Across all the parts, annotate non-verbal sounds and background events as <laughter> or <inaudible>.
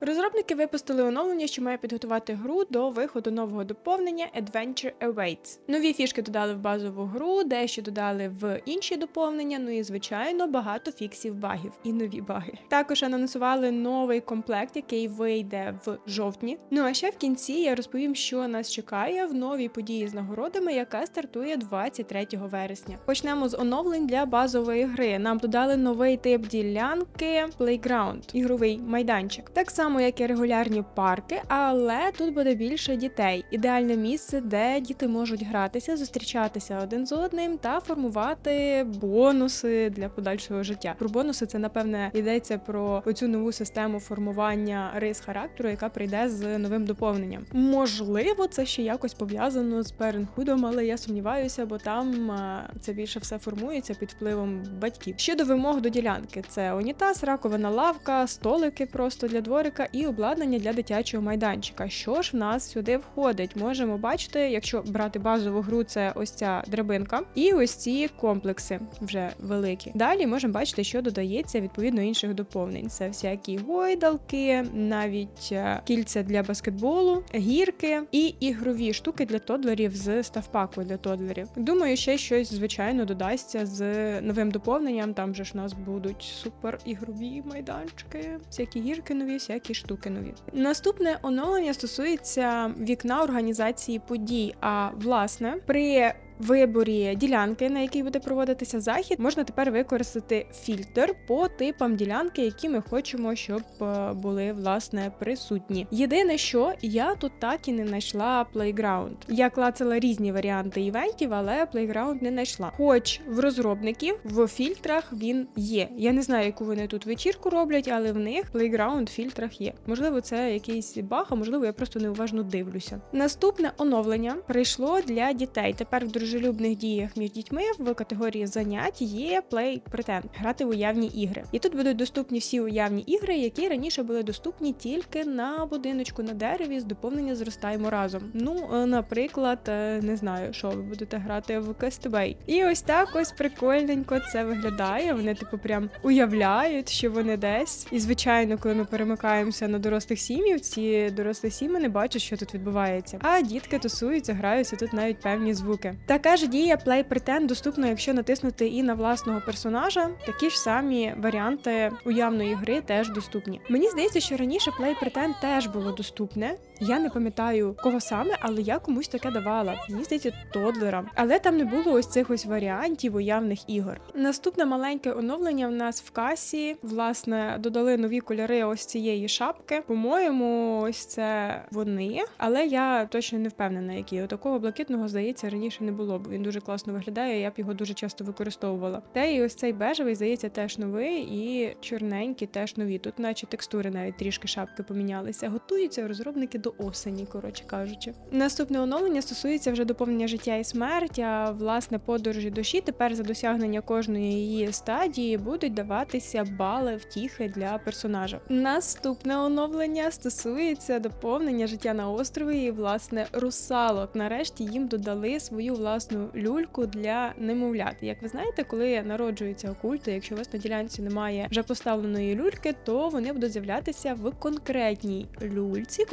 Розробники випустили оновлення, що має підготувати гру до виходу нового доповнення Adventure Awaits. Нові фішки додали в базову гру, дещо додали в інші доповнення. Ну і звичайно багато фіксів багів і нові баги. Також анонсували новий комплект, який вийде в жовтні. Ну а ще в кінці я розповім, що нас чекає в новій події з нагородами, яка стартує 23 вересня. Почнемо з оновлень для базової гри. Нам додали новий тип ділянки Playground, ігровий майданчик. Так само, як і регулярні парки, але тут буде більше дітей. Ідеальне місце, де діти можуть гратися, зустрічатися один з одним та формувати бонуси для подальшого життя. Про бонуси це напевне йдеться про оцю нову систему формування рис характеру, яка прийде з новим доповненням. Можливо, це ще якось пов'язано з Паренхудом, але я сумніваюся, бо там це більше все формується під впливом батьків. Щодо вимог до ділянки, це унітаз, раковина лавка, столики просто для дворика і обладнання для дитячого майданчика. Що ж в нас сюди входить? Можемо бачити, якщо брати базову гру, це ось ця драбинка, і ось ці комплекси вже великі. Далі можемо бачити, що додається відповідно інших доповнень. Це всякі гойдалки, навіть е, кільця для баскетболу, гірки і ігрові штуки для тодлерів з ставпаку для тодлерів. Думаю, ще щось звичайно додасться з новим доповненням. Там же ж у нас будуть супер ігрові майданчики, всякі гірки нові, всякі штуки нові. Наступне оновлення стосується вікна організації подій. А власне, при виборі ділянки, на якій буде проводитися захід, можна тепер використати фільтр по типам ділянки, які ми хочемо, щоб е, були власне присутні. Єдине, що я тут так і не знайшла Playground. Я клацала різні варіанти івентів, але Playground не знайшла. Хоч в розробників в фільтрах він є. Я не знаю, яку вони тут вечірку роблять, але в них Playground в фільтрах є. Можливо, це якийсь баг, а можливо, я просто неуважно дивлюся. Наступне оновлення прийшло для дітей. Тепер в дружелюбних діях між дітьми в категорії занять є Play Pretend – грати в уявні ігри. І тут будуть доступні всі уявні ігри, які раніше були доступні тільки на будиночку на дереві з доповнення зростаємо разом. Ну, е, наприклад, е, не знаю, що ви будете грати в Castaway. І ось так ось прикольненько це виглядає. Вони, типу, прям уявляють, що вони десь. І звичайно, коли ми перемикаємося на дорослих сім'їв, ці дорослі сім'ї не бачать, що тут відбувається. А дітки тусуються, граються тут навіть певні звуки. Така ж дія Play Pretend доступна, якщо натиснути і на власного персонажа. Такі ж самі варіанти уявної гри теж доступні. Мені здається, що раніше Play Pretend теж було доступне. Я не пам'ятаю кого саме, але я комусь таке давала. Мені здається, тодлера. Але там не було ось цих ось варіантів уявних ігор. Наступне маленьке оновлення в нас в касі. Власне, додали нові кольори ось цієї шапки. По-моєму, ось це вони, але я точно не впевнена, які такого блакитного здається раніше не було, бо він дуже класно виглядає. Я б його дуже часто використовувала. Та і ось цей бежевий здається теж новий, і чорненький теж нові. Тут, наче текстури, навіть трішки шапки помінялися. Готуються розробники до осені, коротше кажучи. Наступне оновлення стосується вже доповнення життя і смерть. А власне подорожі душі. Тепер за досягнення кожної її стадії будуть даватися бали втіхи для персонажа. Наступне оновлення стосується доповнення життя на острові і власне русалок. Нарешті їм додали свою власну люльку для немовлят. Як ви знаєте, коли народжуються окульти, якщо у вас на ділянці немає вже поставленої люльки, то вони будуть з'являтися в конкретній люльці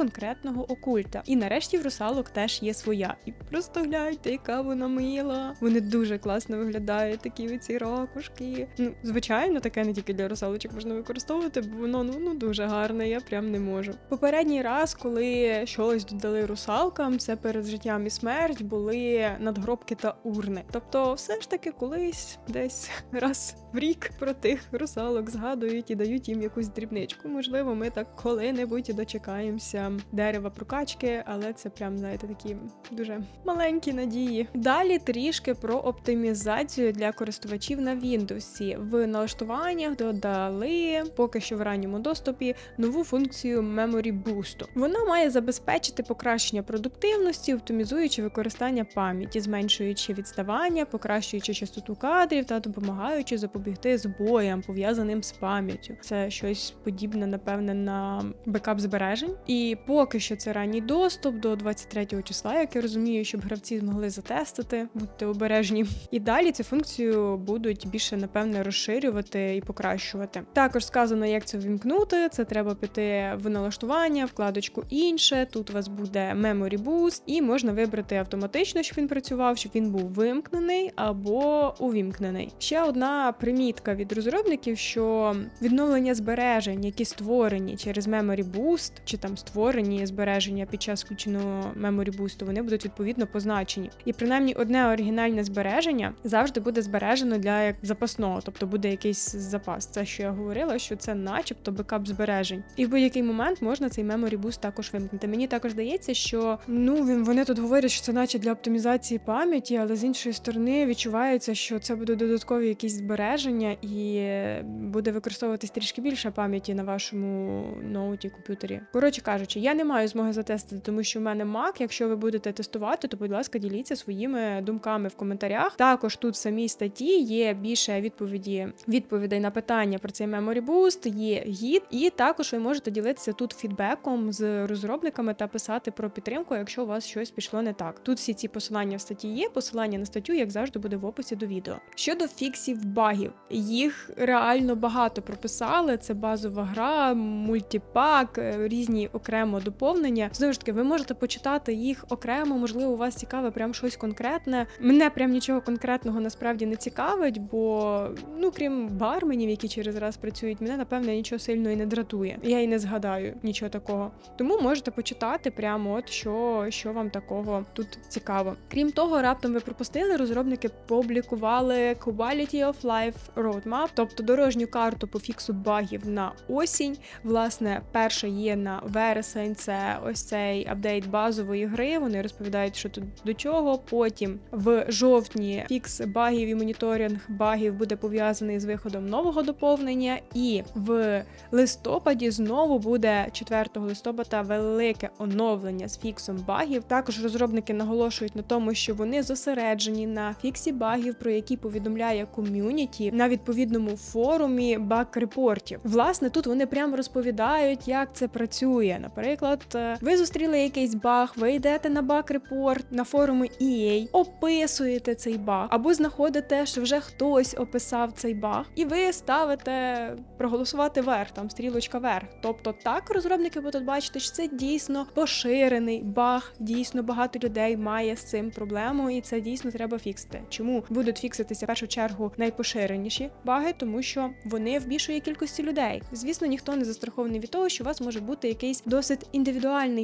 конкретного окульта. І нарешті в русалок теж є своя. І просто гляньте, яка вона мила. Вони дуже класно виглядають, такі оці ракушки. Ну, звичайно, таке не тільки для русалочок можна використовувати, бо воно ну, ну дуже гарне, я прям не можу. Попередній раз, коли щось додали русалкам, це перед життям і смерть були надгробки та урни. Тобто, все ж таки, колись десь <laughs> раз в рік про тих русалок згадують і дають їм якусь дрібничку. Можливо, ми так коли-небудь дочекаємося дерева прокачки, але це прям знаєте такі дуже маленькі надії. Далі трішки про оптимізацію для користувачів на Windows. В налаштуваннях додали поки що в ранньому доступі нову функцію Memory Boost. Вона має забезпечити покращення продуктивності, оптимізуючи використання пам'яті, зменшуючи відставання, покращуючи частоту кадрів та допомагаючи запобігти збоям, пов'язаним з пам'яттю. Це щось подібне, напевне, на бекап збережень. І поки що це ранній доступ до 23 числа, як я розумію, щоб гравці змогли затестити, будьте обережні. І далі цю функцію будуть більше, напевне, розширювати і покращувати. Також сказано, як це ввімкнути. Це треба піти в налаштування, вкладочку інше. Тут у вас буде Memory Boost, і можна вибрати автоматично, щоб він працював, щоб він був вимкнений або увімкнений. Ще одна примітка від розробників, що відновлення збережень, які створені через Memory Boost, чи там створені збереження під час включеного Memory Boost, вони будуть відповідно позначені. І принаймні одне оригінальне збереження завжди буде збережено для як запасного, тобто буде якийсь запас. Це що я говорила, що це, начебто, бекап збережень. І в будь-який момент можна цей Memory Boost також вимкнути. Мені також здається, що ну він- вони тут говорять, що це наче для оптимізації пам'яті, але з іншої сторони відчувається, що це будуть додаткові якісь збереження і буде використовуватись трішки більше пам'яті на вашому ноуті, комп'ютері. Коротше кажучи, я не маю змоги затестити, тому що в мене Mac. Якщо ви будете тестувати, то будь ласка, діліться своїми думками в коментарях. Також тут в самій статті є більше відповіді відповідей на питання про цей Memory Boost, є гід, і також ви можете ділитися тут фідбеком з розробниками та писати про підтримку, якщо у вас щось пішло не так. Тут всі ці посилання в статті є. Посилання на статтю, як завжди, буде в описі до відео. Щодо фіксів багів, їх реально багато прописали. Це базова гра, мультипак, е, різні окремо доповнення. Знову ж таки, ви можете почитати їх окремо. Можливо, у вас цікаве прям щось конкретне. Мене прям нічого конкретного насправді не цікавить, бо ну крім барменів, які через раз працюють, мене напевне нічого сильно і не дратує. Я і не згадаю нічого такого. Тому можете почитати прямо от що, що вам такого тут цікаво. Крім того, раптом ви пропустили, розробники публікували Quality of Life Roadmap, тобто дорожню карту по фіксу багів на осінь. Власне, перша є на вересень. Це ось цей апдейт базової гри. Вони розповідають, що тут до чого. Потім в жовтні фікс багів і моніторинг багів буде пов'язаний з виходом нового доповнення, і в листопаді знову буде 4 листопада велике оновлення з фіксом багів. Також розробники наголошують на тому, що вони зосереджені на фіксі багів, про які повідомляє ком'юніті на відповідному форумі баг репортів. Власне, тут вони прямо розповідають, як це працює. Наприклад, е, ви зустріли якийсь баг, ви йдете на баг репорт на форуми EA, описуєте цей баг, або знаходите, що вже хтось описав цей баг, і ви ставите проголосувати вверх, там стрілочка вверх. Тобто так розробники будуть бачити, що це дійсно поширений баг. Дійсно багато людей має з цим проблему, і це дійсно треба фіксити. Чому будуть фікситися в першу чергу найпоширеніші баги, тому що вони в більшої кількості людей. Звісно, ніхто не застрахований від того, що у вас може бути якийсь досить індивідуальний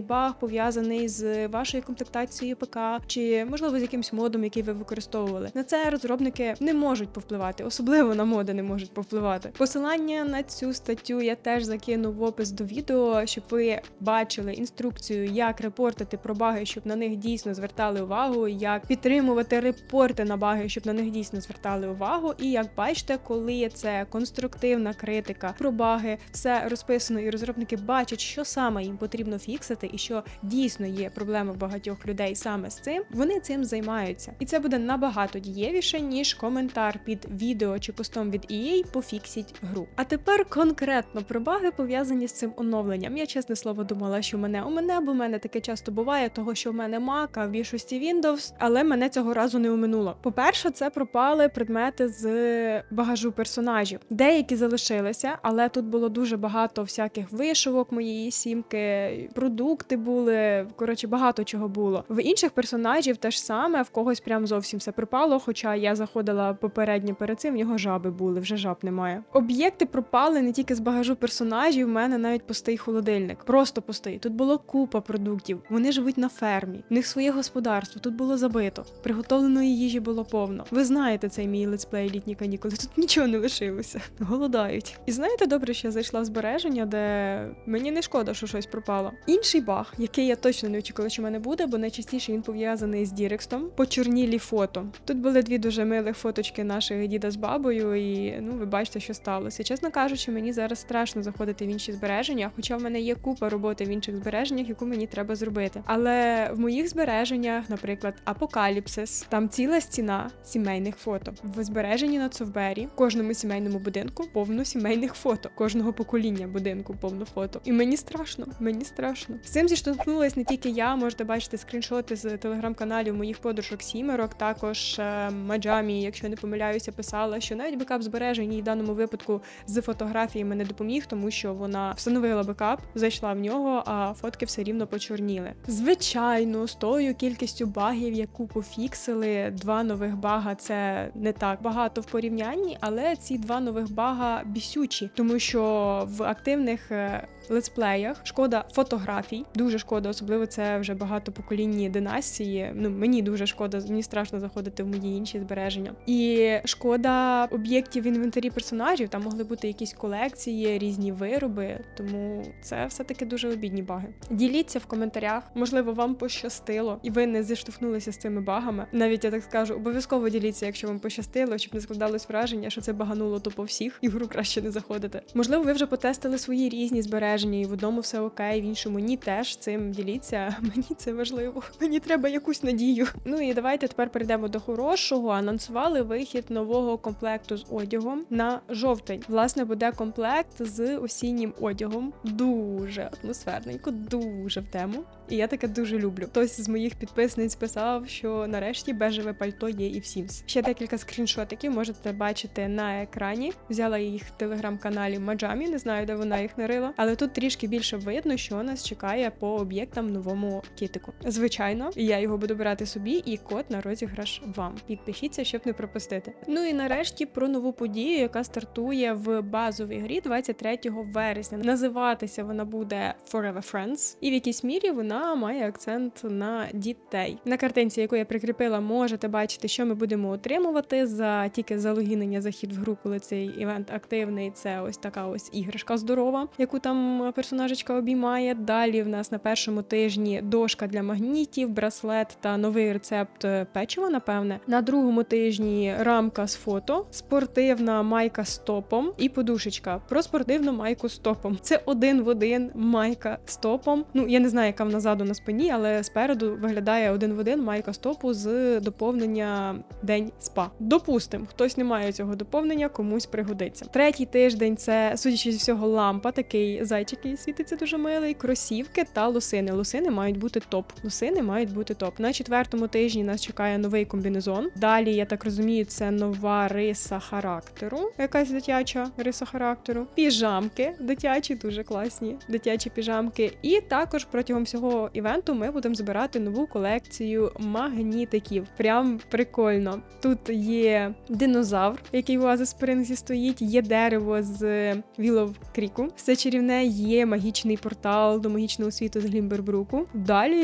баг, пов'язаний з вашою комплектацією ПК, чи можливо з якимсь модом, який ви використовували. На це розробники не можуть повпливати, особливо на моди не можуть повпливати. Посилання на цю статтю я теж закину в опис до відео, щоб ви бачили інструкцію, як репортити про баги, щоб на них дійсно звертали увагу, як підтримувати репорти на баги, щоб на них дійсно звертали увагу. І як бачите, коли це конструктивна критика про баги, все розписано, і розробники бачать, що саме їм потрібно фіксити, і що дійсно є проблема багатьох людей саме з цим. Вони цим займаються, і це буде набагато дієвіше ніж коментар під відео чи постом від EA пофіксіть гру. А тепер конкретно про баги пов'язані з цим оновленням. Я чесне слово думала, що мене у мене, бо мене таке часто буває, того що в мене Mac, а в більшості Windows, але мене цього разу не оминуло. По-перше, це пропали предмети з багажу персонажів. Деякі залишилися, але тут було дуже багато всяких вишивок моєї сімки, продукти були. Коротше, багато чого було. В інших персонажів те ж саме, в когось прям зовсім все пропало. Хоча я заходила попередньо перед цим, в нього жаби були, вже жаб немає. Об'єкти пропали не тільки з багажу персонажів, в мене навіть пустий холодильник. Просто пустий. Тут було купа продуктів. Вони живуть на фермі. В них своє господарство. Тут було забито. Приготовленої їжі було повно. Ви знаєте цей мій летсплей літні канікули. Тут нічого не лишилося. Голодають. І знаєте, добре, що я зайшла в збереження, де мені не шкода, що щось пропало. Інший баг, який я точно не очікувала, що в мене буде, бо найчастіше він пов'язаний з Дірекстом. Почорнілі фото. Тут були дві дуже милих фоточки наших діда з бабою, і ну ви бачите, що сталося. Чесно кажучи, мені зараз страшно заходити в інші збереження, хоча в мене є купа роботи в інших збереженнях, яку мені треба зробити. Але в моїх збереженнях, наприклад, Апокаліпсис. Там ціла стіна сімейних фото. В збереженні на Цовбері в кожному сімейному будинку повно сімейних фото, кожного покоління будинку повно фото. І мені страшно, мені страшно. З цим зіштовхнулась не тільки я, можете бачити скріншоти з телеграм-каналів моїх подружок сімерок. Також е, Маджамі, якщо не помиляюся, писала, що навіть бекап збережень їй в даному випадку з фотографіями не допоміг, тому що вона встановила бекап, зайшла в нього, а фотки все рівно почорніли. Звичайно, з тою кількістю багів, яку пофіксили, два нових бага це не так багато в порівнянні, але ці два нових бага бісючі, тому що в активних е, летсплеях шкода фотографій, дуже шкода, особливо це вже багатопоколінні династії. Ну мені дуже шкода, мені страшно заходити в мої інші збереження. І шкода об'єктів в інвентарі персонажів. Там могли бути якісь колекції, різні вироби. Тому це все таки дуже обідні баги. Діліться в коментарях. Можливо, вам пощастило, і ви не зіштовхнулися з цими багами. Навіть я так скажу, обов'язково діліться, якщо вам пощастило, щоб не складалось враження, що це багануло то по всіх, і гру краще не заходити. Можливо, ви вже потестили свої різні збереження, і в одному все окей, в іншому ні, теж цим діліться. <laughs> Мені це важливо. Мені треба якусь надію. Ну і давайте тепер перейдемо до хорошого. Анонсували вихід нового комплекту з одягом на жовтень. Власне, буде комплект з осіннім одягом. Дуже атмосферненько, дуже в тему. І я таке дуже люблю. Хтось з моїх підписниць писав, що нарешті бежеве пальто є і в Sims. Ще декілька скріншотиків можете бачити на екрані. Взяла їх в телеграм-каналі Маджамі, не знаю, де вона їх нарила, але тут трішки більше видно, що нас чекає по об'єктам новому кітику. Звичайно, я його буду брати собі, і код на розіграш вам. Підпишіться, щоб не пропустити. Ну і нарешті про нову подію, яка стартує в базовій грі 23 вересня. Називатися вона буде Forever Friends, і в якійсь мірі вона має акцент на дітей. На картинці, яку я прикріпила, можете бачити, що ми будемо отримувати за тільки залогінення захід в гру, коли цей івент активний. Це ось така ось іграшка здорова, яку там персонажечка обіймає. Далі в нас на першому тижні дошка для магнітів, браслет та новий рецепт печива. Напевне, на другому тижні рамка з фото, спортивна майка з топом і подушечка. Про спортивну майку з топом. Це один в один майка з топом. Ну я не знаю, яка вона ззаду на спині, але спереду виглядає один в один майка з топу з доповнення День спа. Допустим, хтось не має цього доповнення, комусь пригодиться. Третій тиждень це, судячи зі всього, лампа, такий зайчик, який світиться дуже милий, кросівки та лосини. Лосини мають бути топ. Лосини мають бути топ. На четвертому тижні нас чекає новий комбінезон. Далі, я так розумію, це нова риса характеру, якась дитяча риса характеру. Піжамки дитячі, дуже класні. Дитячі піжамки. І також протягом всього івенту ми будемо збирати нову колекцію магнітиків. Прям прикольно. Тут є динозавр, який в Оазис Спрингсі стоїть, є дерево з Вілов Кріку. Все чарівне є магічний портал до магічного світу з Глімбербруку. Далі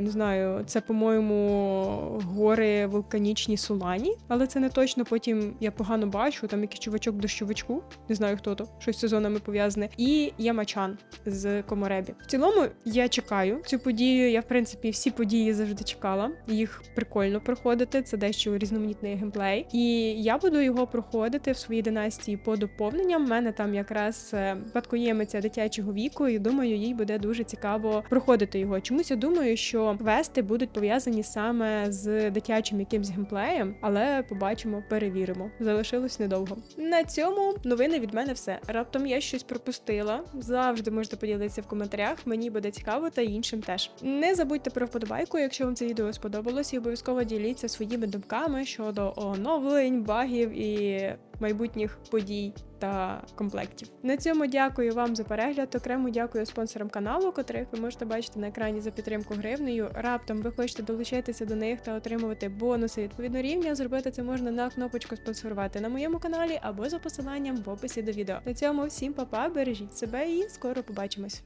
не знаю, це, по-моєму, гори вулканічні Сулані, але це не точно. Потім я погано бачу. Там якийсь чувачок в дощовичку, не знаю хто то, щось з сезонами пов'язане. І Ямачан з Коморебі. В цілому я чекаю цю подію. Я в принципі всі події завжди чекала. Їх прикольно проходити. Це дещо різноманітний геймплей. І я буду його проходити в своїй династії по доповненням. У мене там якраз е, спадкоємиця дитячого віку, і думаю, їй буде дуже цікаво проходити його. Чомусь я думаю, що квести будуть пов'язані саме з дитячим якимсь геймплеєм, але побачимо, перевіримо. Залишилось недовго. На цьому новини від мене все. Раптом я щось пропустила. Завжди можете поділитися в коментарях. Мені буде цікаво та іншим теж. Не забудьте про вподобайку, якщо вам це відео сподобалось, і обов'язково діліться своїми думками щодо оновлень, багів і майбутніх подій та комплектів. На цьому дякую вам за перегляд. Окремо дякую спонсорам каналу, котрих ви можете бачити на екрані за підтримку гривнею. Раптом ви хочете долучитися до них та отримувати бонуси відповідно рівня. Зробити це можна на кнопочку спонсорувати на моєму каналі або за посиланням в описі до відео. На цьому всім па-па, бережіть себе і скоро побачимось.